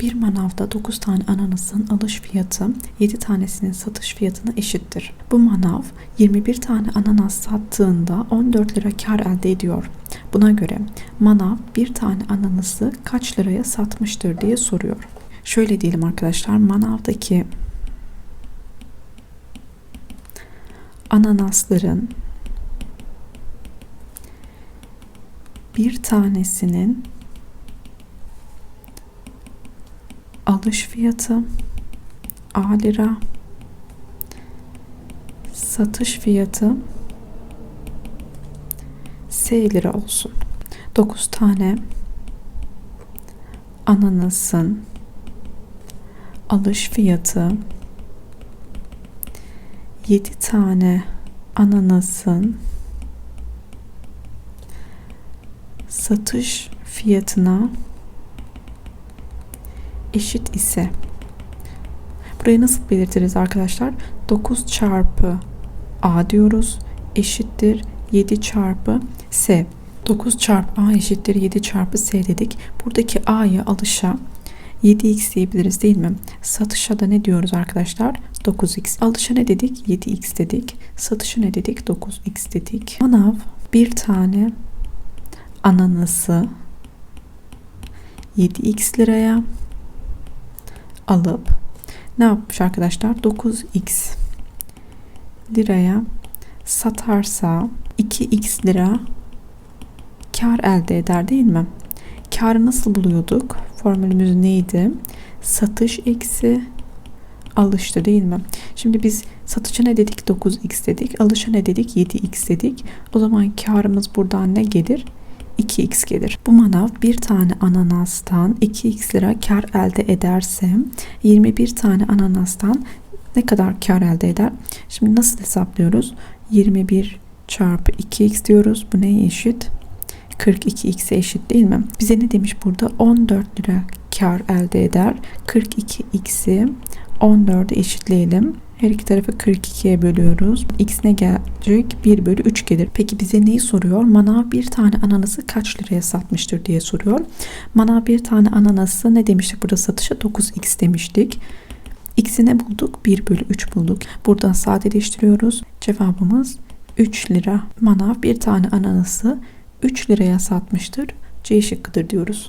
Bir manavda 9 tane ananasın alış fiyatı 7 tanesinin satış fiyatına eşittir. Bu manav 21 tane ananas sattığında 14 lira kar elde ediyor. Buna göre manav bir tane ananası kaç liraya satmıştır diye soruyor. Şöyle diyelim arkadaşlar manavdaki ananasların bir tanesinin alış fiyatı A lira satış fiyatı S lira olsun. 9 tane ananasın alış fiyatı 7 tane ananasın satış fiyatına eşit ise burayı nasıl belirtiriz arkadaşlar? 9 çarpı A diyoruz eşittir 7 çarpı S. 9 çarpı A eşittir 7 çarpı S dedik. Buradaki A'yı alışa 7x diyebiliriz değil mi? Satışa da ne diyoruz arkadaşlar? 9x. Alışa ne dedik? 7x dedik. Satışa ne dedik? 9x dedik. Manav bir tane ananası 7x liraya alıp ne yapmış arkadaşlar? 9x liraya satarsa 2x lira kar elde eder değil mi? Karı nasıl buluyorduk? Formülümüz neydi? Satış eksi alıştı değil mi? Şimdi biz satışa ne dedik? 9x dedik. Alışa ne dedik? 7x dedik. O zaman karımız buradan ne gelir? 2x gelir. Bu manav bir tane ananastan 2x lira kar elde ederse 21 tane ananastan ne kadar kar elde eder? Şimdi nasıl hesaplıyoruz? 21 çarpı 2x diyoruz. Bu neye eşit? 42x'e eşit değil mi? Bize ne demiş burada? 14 lira kar elde eder. 42x'i 14'e eşitleyelim. Her iki tarafı 42'ye bölüyoruz. X ne gelecek? 1 bölü 3 gelir. Peki bize neyi soruyor? Manav bir tane ananası kaç liraya satmıştır diye soruyor. Manav bir tane ananası ne demiştik burada satışa? 9x demiştik. X'i ne bulduk? 1 bölü 3 bulduk. Buradan sadeleştiriyoruz. Cevabımız 3 lira. Manav bir tane ananası 3 liraya satmıştır. C şıkkıdır diyoruz.